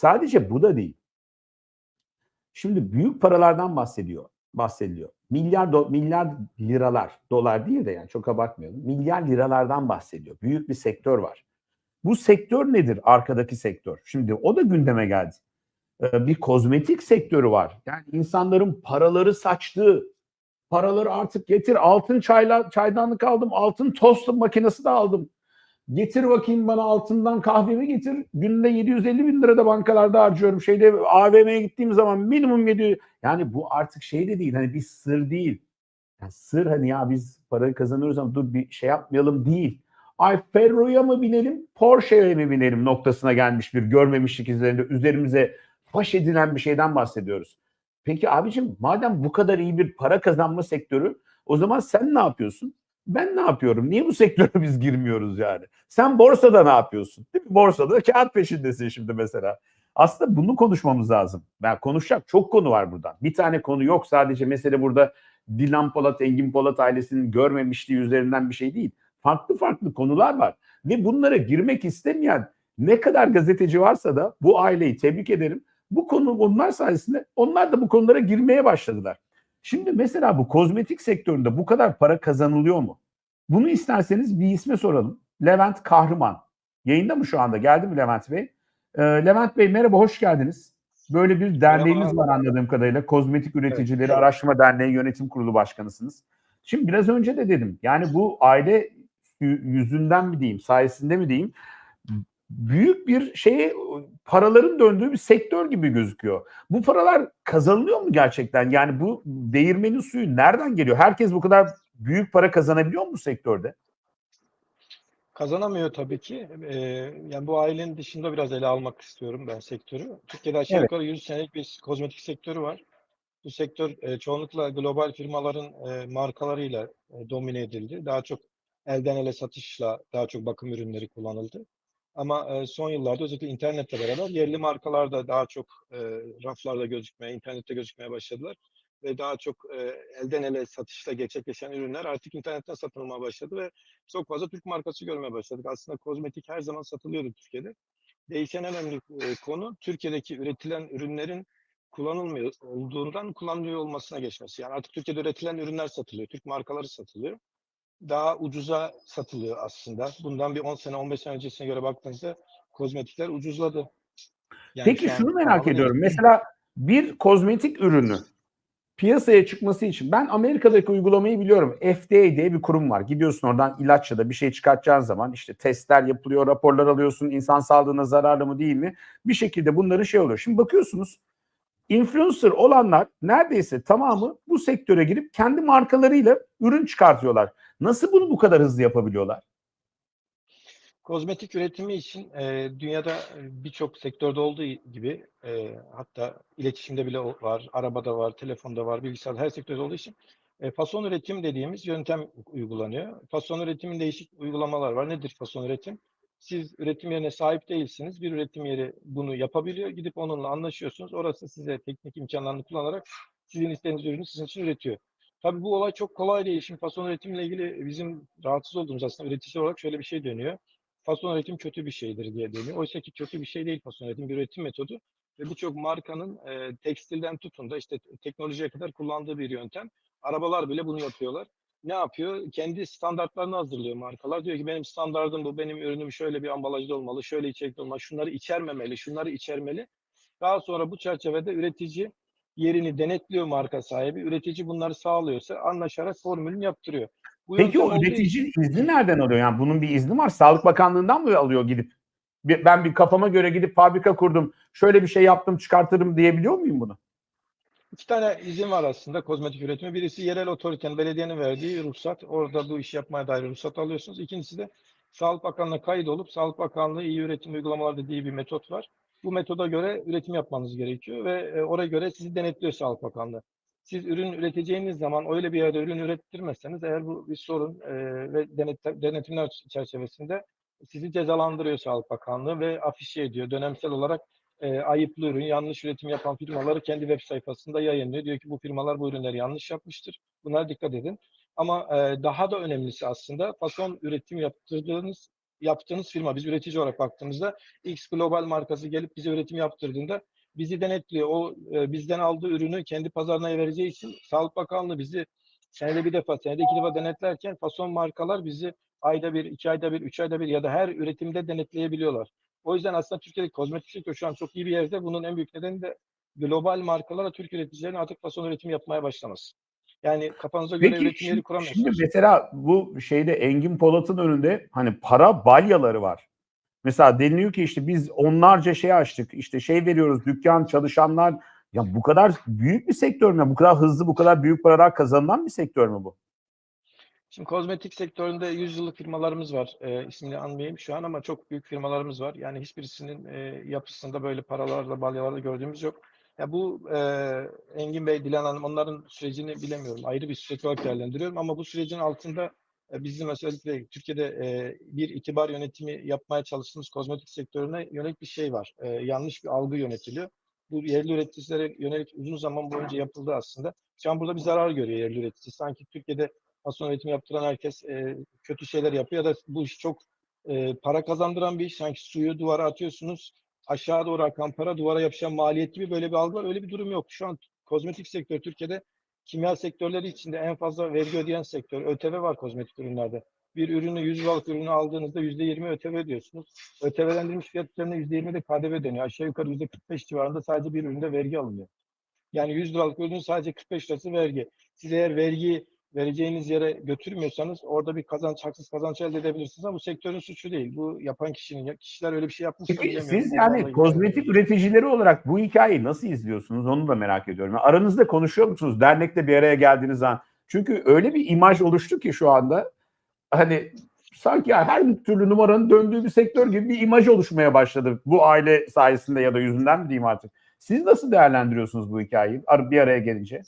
Sadece bu da değil. Şimdi büyük paralardan bahsediyor, bahsediliyor. Milyar do- milyar liralar, dolar değil de yani çok abartmayalım. Milyar liralardan bahsediyor. Büyük bir sektör var. Bu sektör nedir? Arkadaki sektör. Şimdi o da gündeme geldi. Ee, bir kozmetik sektörü var. Yani insanların paraları saçtığı, paraları artık getir altın çayla, çaydanlık aldım, altın tost makinesi de aldım. Getir bakayım bana altından kahvemi getir. Günde 750 bin lira da bankalarda harcıyorum. Şeyde AVM'ye gittiğim zaman minimum 700. Yani bu artık şey de değil. Hani bir sır değil. Yani sır hani ya biz parayı kazanıyoruz ama dur bir şey yapmayalım değil. Ay Ferro'ya mı binelim, Porsche'ye mi binelim noktasına gelmiş bir görmemişlik üzerinde üzerimize faş edilen bir şeyden bahsediyoruz. Peki abicim madem bu kadar iyi bir para kazanma sektörü o zaman sen ne yapıyorsun? Ben ne yapıyorum? Niye bu sektöre biz girmiyoruz yani? Sen borsada ne yapıyorsun? Değil mi? Borsada kağıt peşindesin şimdi mesela. Aslında bunu konuşmamız lazım. Ben konuşacak çok konu var burada. Bir tane konu yok sadece mesele burada Dilan Polat, Engin Polat ailesinin görmemişliği üzerinden bir şey değil. Farklı farklı konular var. Ve bunlara girmek istemeyen ne kadar gazeteci varsa da bu aileyi tebrik ederim. Bu konu onlar sayesinde onlar da bu konulara girmeye başladılar. Şimdi mesela bu kozmetik sektöründe bu kadar para kazanılıyor mu? Bunu isterseniz bir isme soralım. Levent Kahraman. Yayında mı şu anda? Geldi mi Levent Bey? Ee, Levent Bey merhaba, hoş geldiniz. Böyle bir derneğiniz var anladığım kadarıyla. Kozmetik Üreticileri Evet. Araştırma Derneği Yönetim Kurulu Başkanısınız. Şimdi biraz önce de dedim. Yani bu aile yü- yüzünden mi diyeyim, sayesinde mi diyeyim? Büyük bir şeye paraların döndüğü bir sektör gibi gözüküyor. Bu paralar kazanılıyor mu gerçekten? Yani bu değirmenin suyu nereden geliyor? Herkes bu kadar büyük para kazanabiliyor mu bu sektörde? Kazanamıyor tabii ki. Ee, yani bu ailenin dışında biraz ele almak istiyorum ben sektörü. Türkiye'de aşağı Evet. yukarı 100 senelik bir kozmetik sektörü var. Bu sektör e, çoğunlukla global firmaların e, markalarıyla e, domine edildi. Daha çok elden ele satışla daha çok bakım ürünleri kullanıldı. Ama e, son yıllarda özellikle internetle beraber yerli markalar da daha çok e, raflarda gözükmeye, internette gözükmeye başladılar. Ve daha çok e, elden ele satışla gerçekleşen ürünler artık internetten satılmaya başladı ve çok fazla Türk markası görmeye başladık. Aslında kozmetik her zaman satılıyordu Türkiye'de. Değişen en önemli konu Türkiye'deki üretilen ürünlerin kullanılmıyor olduğundan kullanılıyor olmasına geçmesi. Yani artık Türkiye'de üretilen ürünler satılıyor. Türk markaları satılıyor. Daha ucuza satılıyor aslında. Bundan bir 10 sene 15 sene öncesine göre baktığınızda kozmetikler ucuzladı. Yani Peki şu şunu merak ediyorum. Mesela bir kozmetik ürünü piyasaya çıkması için ben Amerika'daki uygulamayı biliyorum. FDA diye bir kurum var. Gidiyorsun oradan ilaç ya da bir şey çıkartacağın zaman işte testler yapılıyor, raporlar alıyorsun. insan sağlığına zararlı mı değil mi? Bir şekilde bunların şey oluyor. Şimdi bakıyorsunuz influencer olanlar neredeyse tamamı bu sektöre girip kendi markalarıyla ürün çıkartıyorlar. Nasıl bunu bu kadar hızlı yapabiliyorlar? Kozmetik üretimi için e, dünyada e, birçok sektörde olduğu gibi e, hatta iletişimde bile var, arabada var, telefonda var, bilgisayarda her sektörde olduğu için e, fason üretim dediğimiz yöntem uygulanıyor. Fason üretimin değişik uygulamalar var. Nedir fason üretim? Siz üretim yerine sahip değilsiniz. Bir üretim yeri bunu yapabiliyor. Gidip onunla anlaşıyorsunuz. Orası size teknik imkanlarını kullanarak sizin istediğiniz ürünü sizin için üretiyor. Tabii bu olay çok kolay değil. Şimdi fason üretimle ilgili bizim rahatsız olduğumuz aslında üretici olarak şöyle bir şey dönüyor fason üretim kötü bir şeydir diye deniyor. Oysa ki kötü bir şey değil fason üretim bir üretim metodu ve birçok markanın e, tekstilden tutun da işte teknolojiye kadar kullandığı bir yöntem. Arabalar bile bunu yapıyorlar. Ne yapıyor? Kendi standartlarını hazırlıyor markalar. Diyor ki benim standardım bu, benim ürünüm şöyle bir ambalajda olmalı, şöyle içerikli olmalı, şunları içermemeli, şunları içermeli. Daha sonra bu çerçevede üretici yerini denetliyor marka sahibi. Üretici bunları sağlıyorsa anlaşarak formülünü yaptırıyor. Bu Peki o üretici için- izni nereden alıyor? Yani bunun bir izni var. Sağlık Bakanlığı'ndan mı alıyor gidip? Ben bir kafama göre gidip fabrika kurdum. Şöyle bir şey yaptım çıkartırım diyebiliyor muyum bunu? İki tane izin var aslında kozmetik üretimi. Birisi yerel otoritenin, belediyenin verdiği ruhsat. Orada bu işi yapmaya dair ruhsat alıyorsunuz. İkincisi de Sağlık Bakanlığı'na kayıt olup Sağlık Bakanlığı iyi üretim uygulamaları dediği bir metot var. Bu metoda göre üretim yapmanız gerekiyor ve e, oraya göre sizi denetliyor Sağlık Bakanlığı. Siz ürün üreteceğiniz zaman öyle bir yerde ürün ürettirmezseniz eğer bu bir sorun e, ve denet, denetimler çerçevesinde sizi cezalandırıyor Sağlık Bakanlığı ve afişe ediyor. Dönemsel olarak e, ayıplı ürün, yanlış üretim yapan firmaları kendi web sayfasında yayınlıyor. Diyor ki bu firmalar bu ürünleri yanlış yapmıştır. Bunlara dikkat edin. Ama e, daha da önemlisi aslında fason üretim yaptırdığınız yaptığınız firma, biz üretici olarak baktığımızda X global markası gelip bize üretim yaptırdığında bizi denetliyor. O e, bizden aldığı ürünü kendi pazarına vereceği için Sağlık Bakanlığı bizi senede bir defa, senede iki defa denetlerken fason markalar bizi ayda bir, iki ayda bir, üç ayda bir ya da her üretimde denetleyebiliyorlar. O yüzden aslında Türkiye'deki kozmetik sektörü şu an çok iyi bir yerde. Bunun en büyük nedeni de global markalarla Türk üreticilerin artık fason üretimi yapmaya başlaması. Yani kafanıza göre Peki üretim yeri şimdi, kuramıyorsunuz. şimdi mesela bu şeyde Engin Polat'ın önünde hani para balyaları var. Mesela deniliyor ki işte biz onlarca şey açtık. işte şey veriyoruz dükkan çalışanlar. Ya bu kadar büyük bir sektör mü? Bu kadar hızlı bu kadar büyük paralar kazanılan bir sektör mü bu? Şimdi kozmetik sektöründe 100 yıllık firmalarımız var. E, ismini anmayayım şu an ama çok büyük firmalarımız var. Yani hiçbirisinin e, yapısında böyle paralarla, balyalarla gördüğümüz yok. Ya bu e, Engin Bey, Dilan Hanım onların sürecini bilemiyorum. Ayrı bir süreç olarak değerlendiriyorum ama bu sürecin altında e, bizim özellikle Türkiye'de e, bir itibar yönetimi yapmaya çalıştığımız kozmetik sektörüne yönelik bir şey var. E, yanlış bir algı yönetiliyor. Bu yerli üreticilere yönelik uzun zaman boyunca yapıldı aslında. Şu an burada bir zarar görüyor yerli üretici. Sanki Türkiye'de fason üretimi yaptıran herkes e, kötü şeyler yapıyor ya da bu iş çok e, para kazandıran bir iş. Sanki suyu duvara atıyorsunuz, aşağı doğru akan para duvara yapışan maliyet gibi böyle bir algı var. Öyle bir durum yok. Şu an kozmetik sektörü Türkiye'de kimya sektörleri içinde en fazla vergi ödeyen sektör. ÖTV var kozmetik ürünlerde. Bir ürünü 100 liralık ürünü aldığınızda %20 ÖTV ödüyorsunuz. ÖTV'lendirilmiş fiyat üzerine %20 de KDV ödeniyor. Aşağı yukarı %45 civarında sadece bir üründe vergi alınıyor. Yani 100 liralık ürünün sadece 45 lirası vergi. Siz eğer vergi vereceğiniz yere götürmüyorsanız orada bir kazanç, haksız kazanç elde edebilirsiniz ama bu sektörün suçu değil. Bu yapan kişinin, kişiler öyle bir şey yapmış mı Peki siz yani kozmetik bilmiyorum. üreticileri olarak bu hikayeyi nasıl izliyorsunuz? Onu da merak ediyorum. Yani Aranızda konuşuyor musunuz? Dernekte bir araya geldiğiniz zaman. Çünkü öyle bir imaj oluştu ki şu anda hani sanki yani her türlü numaranın döndüğü bir sektör gibi bir imaj oluşmaya başladı. Bu aile sayesinde ya da yüzünden mi diyeyim artık. Siz nasıl değerlendiriyorsunuz bu hikayeyi bir araya gelince?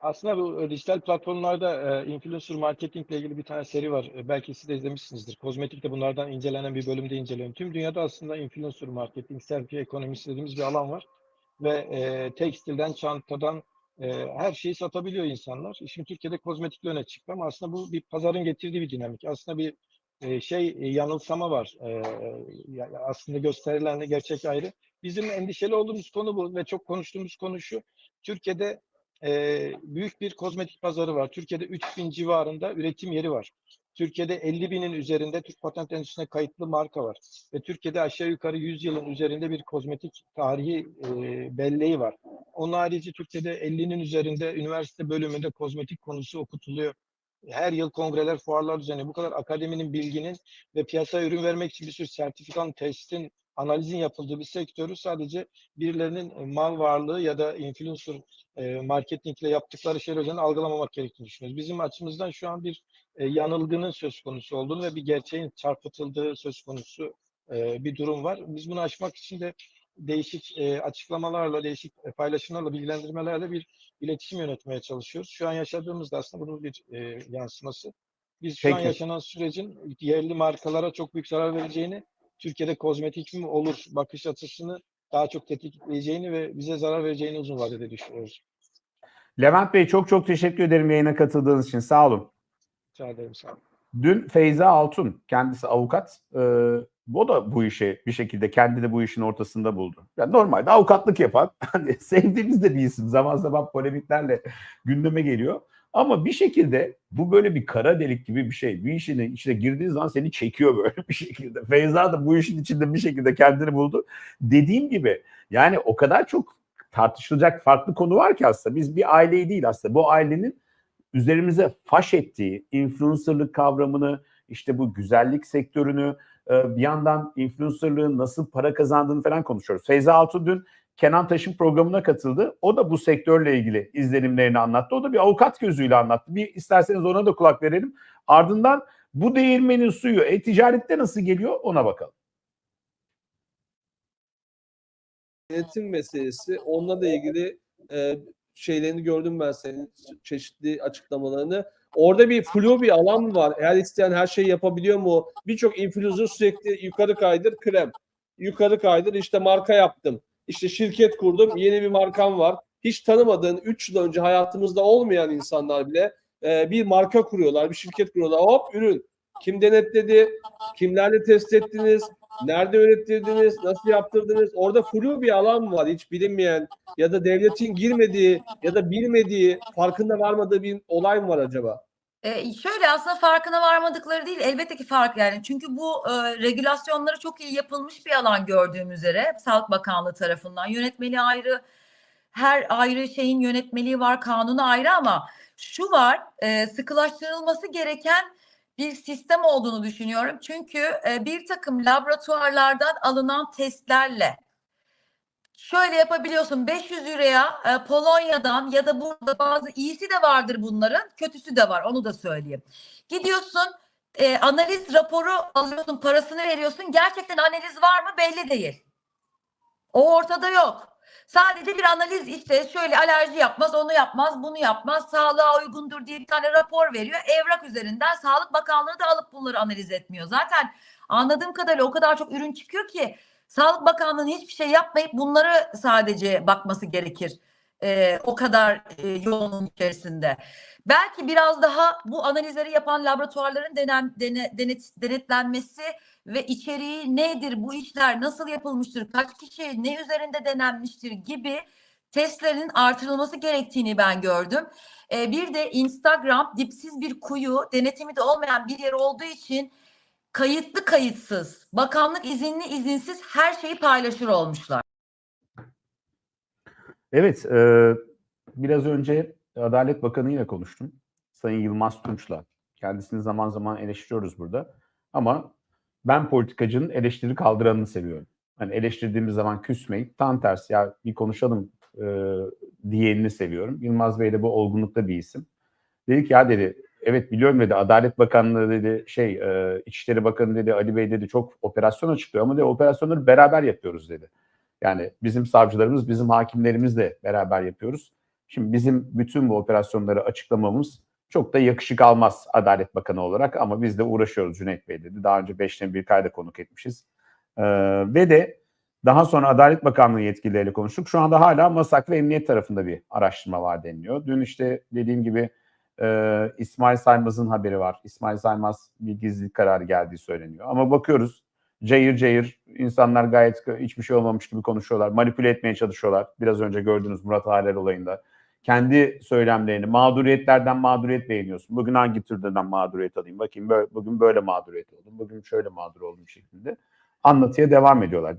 Aslında bu e, dijital platformlarda e, influencer marketing ile ilgili bir tane seri var. E, belki siz de izlemişsinizdir. Kozmetikte bunlardan incelenen bir bölümde inceliyorum. Tüm dünyada aslında influencer marketing, selfie ekonomisi dediğimiz bir alan var. Ve e, tekstilden, çantadan e, her şeyi satabiliyor insanlar. Şimdi Türkiye'de kozmetikle öne çıktı ama aslında bu bir pazarın getirdiği bir dinamik. Aslında bir e, şey e, yanılsama var. E, aslında gösterilenle gerçek ayrı. Bizim endişeli olduğumuz konu bu ve çok konuştuğumuz konu şu. Türkiye'de e, büyük bir kozmetik pazarı var. Türkiye'de 3000 civarında üretim yeri var. Türkiye'de 50 binin üzerinde Türk Patent Enstitüsü'ne kayıtlı marka var. Ve Türkiye'de aşağı yukarı 100 yılın üzerinde bir kozmetik tarihi e, belleği var. Onun harici Türkiye'de 50'nin üzerinde üniversite bölümünde kozmetik konusu okutuluyor. Her yıl kongreler, fuarlar düzenliyor. Bu kadar akademinin, bilginin ve piyasaya ürün vermek için bir sürü sertifikan, testin, analizin yapıldığı bir sektörü sadece birilerinin e, mal varlığı ya da influencer e, marketingle yaptıkları şeyler üzerine algılamamak gerektiğini düşünüyoruz. Bizim açımızdan şu an bir e, yanılgının söz konusu olduğunu ve bir gerçeğin çarpıtıldığı söz konusu e, bir durum var. Biz bunu aşmak için de değişik e, açıklamalarla, değişik e, paylaşımlarla, bilgilendirmelerle bir iletişim yönetmeye çalışıyoruz. Şu an yaşadığımız da aslında bunun bir e, yansıması. Biz şu an Peki. yaşanan sürecin yerli markalara çok büyük zarar vereceğini, Türkiye'de kozmetik mi olur bakış açısını daha çok tetikleyeceğini ve bize zarar vereceğini uzun vadede düşünüyoruz. Levent Bey çok çok teşekkür ederim yayına katıldığınız için. Sağ olun. Rica ederim sağ olun. Dün Feyza Altun, kendisi avukat, e, o da bu işi bir şekilde kendi de bu işin ortasında buldu. Yani normalde avukatlık yapan, hani sevdiğimiz de bir isim. Zaman zaman polemiklerle gündeme geliyor. Ama bir şekilde bu böyle bir kara delik gibi bir şey. Bir işin içine girdiğin zaman seni çekiyor böyle bir şekilde. Feyza da bu işin içinde bir şekilde kendini buldu. Dediğim gibi yani o kadar çok tartışılacak farklı konu var ki aslında. Biz bir aileyi değil aslında. Bu ailenin üzerimize faş ettiği influencerlık kavramını, işte bu güzellik sektörünü, e, bir yandan influencerlığın nasıl para kazandığını falan konuşuyoruz. Feyza Altun dün Kenan Taş'ın programına katıldı. O da bu sektörle ilgili izlenimlerini anlattı. O da bir avukat gözüyle anlattı. Bir isterseniz ona da kulak verelim. Ardından bu değirmenin suyu e-ticarette nasıl geliyor ona bakalım. Denetim meselesi onunla da ilgili e, şeylerini gördüm ben senin çeşitli açıklamalarını. Orada bir flu bir alan mı var? Her isteyen her şeyi yapabiliyor mu? Birçok influencer sürekli yukarı kaydır krem. Yukarı kaydır işte marka yaptım. İşte şirket kurdum yeni bir markam var. Hiç tanımadığın 3 yıl önce hayatımızda olmayan insanlar bile e, bir marka kuruyorlar, bir şirket kuruyorlar. Hop ürün. Kim denetledi? Kimlerle test ettiniz? Nerede ürettirdiniz? Nasıl yaptırdınız? Orada flu bir alan var. Hiç bilinmeyen ya da devletin girmediği ya da bilmediği, farkında varmadığı bir olay mı var acaba? Ee, şöyle aslında farkına varmadıkları değil elbette ki fark yani. Çünkü bu e, regülasyonları çok iyi yapılmış bir alan gördüğüm üzere Sağlık Bakanlığı tarafından. Yönetmeliği ayrı her ayrı şeyin yönetmeliği var kanunu ayrı ama şu var e, sıkılaştırılması gereken bir sistem olduğunu düşünüyorum. Çünkü e, bir takım laboratuvarlardan alınan testlerle şöyle yapabiliyorsun 500 euroya e, Polonya'dan ya da burada bazı iyisi de vardır bunların kötüsü de var onu da söyleyeyim. Gidiyorsun e, analiz raporu alıyorsun parasını veriyorsun gerçekten analiz var mı belli değil. O ortada yok. Sadece bir analiz işte şöyle alerji yapmaz, onu yapmaz, bunu yapmaz, sağlığa uygundur diye bir tane rapor veriyor. Evrak üzerinden Sağlık Bakanlığı da alıp bunları analiz etmiyor. Zaten anladığım kadarıyla o kadar çok ürün çıkıyor ki Sağlık Bakanlığı'nın hiçbir şey yapmayıp bunları sadece bakması gerekir. Ee, o kadar e, yoğunluğun içerisinde. Belki biraz daha bu analizleri yapan laboratuvarların denen, dene, denet, denetlenmesi ve içeriği nedir, bu işler nasıl yapılmıştır, kaç kişi ne üzerinde denenmiştir gibi testlerin artırılması gerektiğini ben gördüm. Ee, bir de Instagram dipsiz bir kuyu, denetimi de olmayan bir yer olduğu için kayıtlı kayıtsız, bakanlık izinli izinsiz her şeyi paylaşır olmuşlar. Evet, e, biraz önce Adalet Bakanı ile konuştum. Sayın Yılmaz Tunç'la. Kendisini zaman zaman eleştiriyoruz burada. Ama ben politikacının eleştiri kaldıranını seviyorum. Hani eleştirdiğimiz zaman küsmeyip tam tersi ya bir konuşalım e, diyenini seviyorum. Yılmaz Bey de bu olgunlukta bir isim. Dedi ki ya dedi evet biliyorum dedi Adalet Bakanlığı dedi şey e, İçişleri Bakanı dedi Ali Bey dedi çok operasyon açıklıyor ama dedi operasyonları beraber yapıyoruz dedi. Yani bizim savcılarımız, bizim hakimlerimiz de beraber yapıyoruz. Şimdi bizim bütün bu operasyonları açıklamamız çok da yakışık almaz Adalet Bakanı olarak ama biz de uğraşıyoruz Cüneyt Bey dedi. Daha önce beşten bir kayda konuk etmişiz. Ee, ve de daha sonra Adalet Bakanlığı yetkilileriyle konuştuk. Şu anda hala MASAK ve Emniyet tarafında bir araştırma var deniliyor. Dün işte dediğim gibi e, İsmail Saymaz'ın haberi var. İsmail Saymaz bir gizlilik kararı geldiği söyleniyor. Ama bakıyoruz cayır cayır insanlar gayet hiçbir şey olmamış gibi konuşuyorlar. Manipüle etmeye çalışıyorlar. Biraz önce gördüğünüz Murat Haller olayında. Kendi söylemlerini, mağduriyetlerden mağduriyet beğeniyorsun. Bugün hangi türden mağduriyet alayım? Bakayım böyle, bugün böyle mağduriyet oldum. Bugün şöyle mağdur oldum şeklinde. Anlatıya devam ediyorlar.